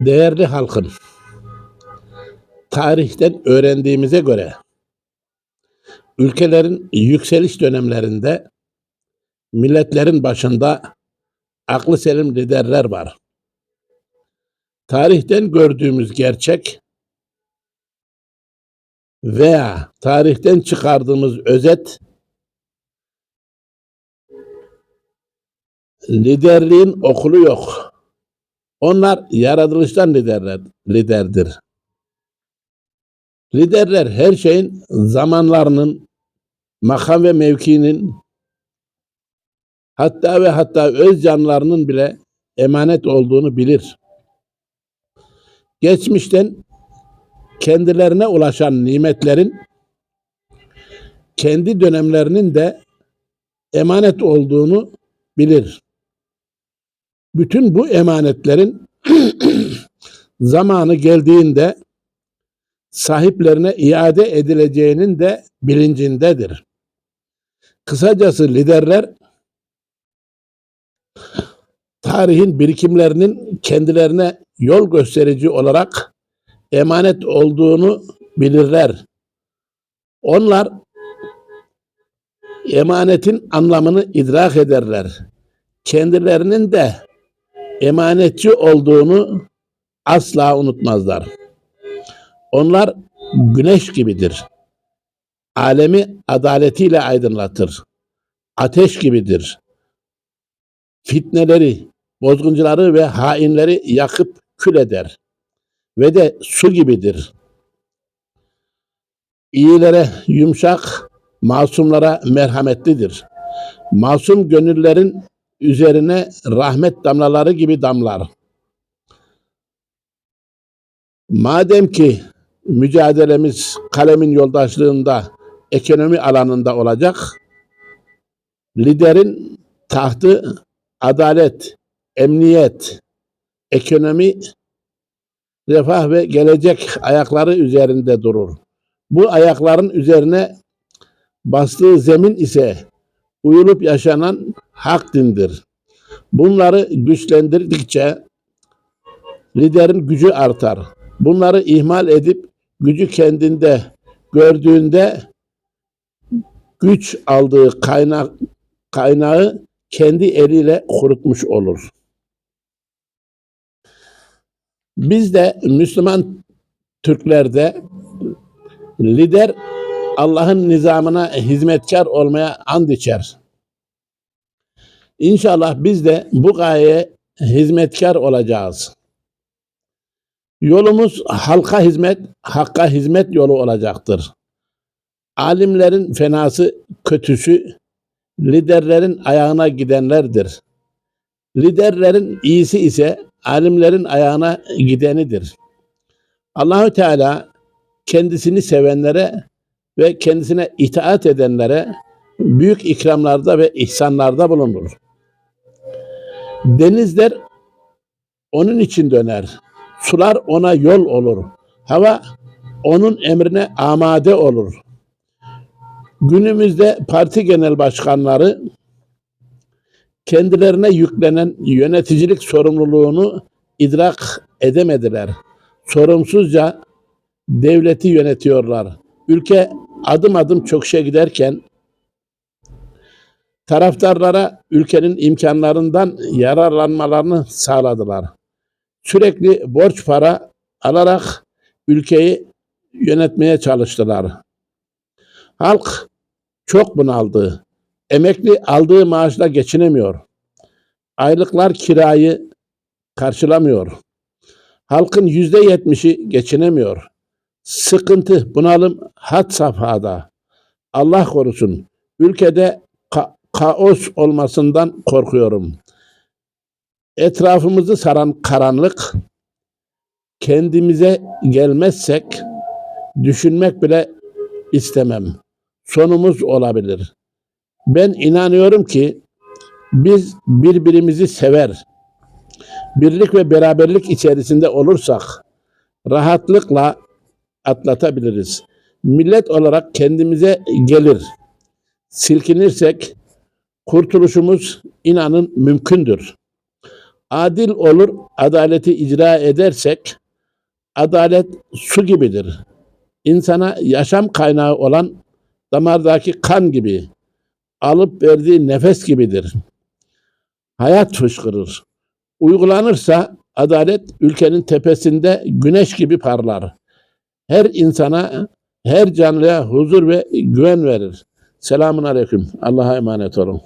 Değerli halkım, tarihten öğrendiğimize göre ülkelerin yükseliş dönemlerinde milletlerin başında aklı selim liderler var. Tarihten gördüğümüz gerçek veya tarihten çıkardığımız özet liderliğin okulu yok. Onlar yaratılıştan liderler, liderdir. Liderler her şeyin zamanlarının, makam ve mevkinin hatta ve hatta öz canlarının bile emanet olduğunu bilir. Geçmişten kendilerine ulaşan nimetlerin kendi dönemlerinin de emanet olduğunu bilir. Bütün bu emanetlerin zamanı geldiğinde sahiplerine iade edileceğinin de bilincindedir. Kısacası liderler tarihin birikimlerinin kendilerine yol gösterici olarak emanet olduğunu bilirler. Onlar emanetin anlamını idrak ederler. Kendilerinin de emanetçi olduğunu asla unutmazlar. Onlar güneş gibidir. Alemi adaletiyle aydınlatır. Ateş gibidir. Fitneleri, bozguncuları ve hainleri yakıp kül eder. Ve de su gibidir. İyilere yumuşak, masumlara merhametlidir. Masum gönüllerin üzerine rahmet damlaları gibi damlar. Madem ki mücadelemiz kalemin yoldaşlığında, ekonomi alanında olacak, liderin tahtı adalet, emniyet, ekonomi, refah ve gelecek ayakları üzerinde durur. Bu ayakların üzerine bastığı zemin ise uyulup yaşanan hak dindir. Bunları güçlendirdikçe liderin gücü artar. Bunları ihmal edip gücü kendinde gördüğünde güç aldığı kaynak kaynağı kendi eliyle kurutmuş olur. Biz de Müslüman Türklerde lider Allah'ın nizamına hizmetkar olmaya and içer. İnşallah biz de bu gayeye hizmetkar olacağız. Yolumuz halka hizmet, hakka hizmet yolu olacaktır. Alimlerin fenası, kötüsü, liderlerin ayağına gidenlerdir. Liderlerin iyisi ise alimlerin ayağına gidenidir. Allahü Teala kendisini sevenlere ve kendisine itaat edenlere büyük ikramlarda ve ihsanlarda bulunur. Denizler onun için döner. Sular ona yol olur. Hava onun emrine amade olur. Günümüzde parti genel başkanları kendilerine yüklenen yöneticilik sorumluluğunu idrak edemediler. Sorumsuzca devleti yönetiyorlar. Ülke adım adım çöküşe giderken taraftarlara ülkenin imkanlarından yararlanmalarını sağladılar. Sürekli borç para alarak ülkeyi yönetmeye çalıştılar. Halk çok bunaldı. Emekli aldığı maaşla geçinemiyor. Aylıklar kirayı karşılamıyor. Halkın yüzde yetmişi geçinemiyor. Sıkıntı, bunalım had safhada. Allah korusun. Ülkede ka- kaos olmasından korkuyorum. Etrafımızı saran karanlık kendimize gelmezsek düşünmek bile istemem. Sonumuz olabilir. Ben inanıyorum ki biz birbirimizi sever, birlik ve beraberlik içerisinde olursak rahatlıkla atlatabiliriz. Millet olarak kendimize gelir. Silkinirsek kurtuluşumuz inanın mümkündür. adil olur, adaleti icra edersek, adalet su gibidir. İnsana yaşam kaynağı olan damardaki kan gibi, alıp verdiği nefes gibidir. Hayat fışkırır. Uygulanırsa adalet ülkenin tepesinde güneş gibi parlar. Her insana, her canlıya huzur ve güven verir. Selamun aleyküm. Allah'a emanet olun.